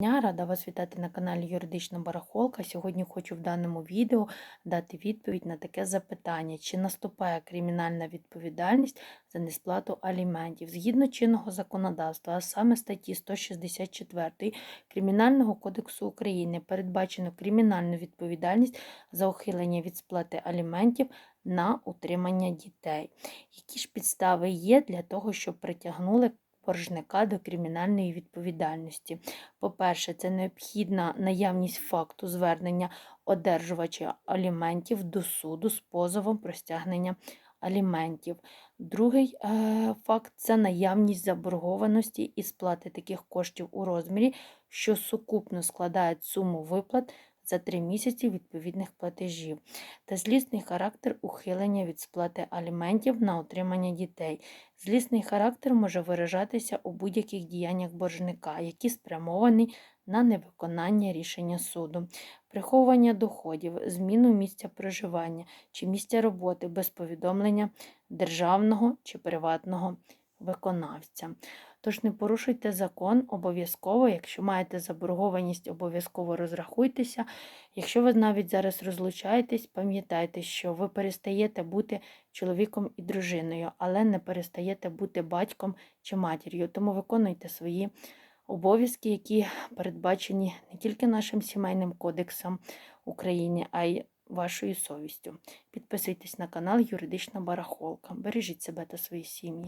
дня, рада вас вітати на каналі Юридична Барахолка. Сьогодні хочу в даному відео дати відповідь на таке запитання: чи наступає кримінальна відповідальність за несплату аліментів згідно чинного законодавства, а саме статті 164 Кримінального кодексу України, передбачено кримінальну відповідальність за ухилення від сплати аліментів на утримання дітей. Які ж підстави є для того, щоб притягнули боржника до кримінальної відповідальності? По-перше, це необхідна наявність факту звернення одержувача аліментів до суду з позовом про стягнення аліментів. Другий е, факт це наявність заборгованості і сплати таких коштів у розмірі, що сукупно складають суму виплат за три місяці відповідних платежів, та злісний характер ухилення від сплати аліментів на утримання дітей. Злісний характер може виражатися у будь-яких діяннях боржника, які спрямовані на невиконання рішення суду, приховування доходів, зміну місця проживання чи місця роботи без повідомлення державного чи приватного виконавця. Тож не порушуйте закон обов'язково, якщо маєте заборгованість, обов'язково розрахуйтеся. Якщо ви навіть зараз розлучаєтесь, пам'ятайте, що ви перестаєте бути чоловіком і дружиною, але не перестаєте бути батьком чи матір'ю. Тому виконуйте свої обов'язки, які передбачені не тільки нашим сімейним кодексом України, а й вашою совістю. Підписуйтесь на канал Юридична Барахолка. Бережіть себе та свої сім'ї.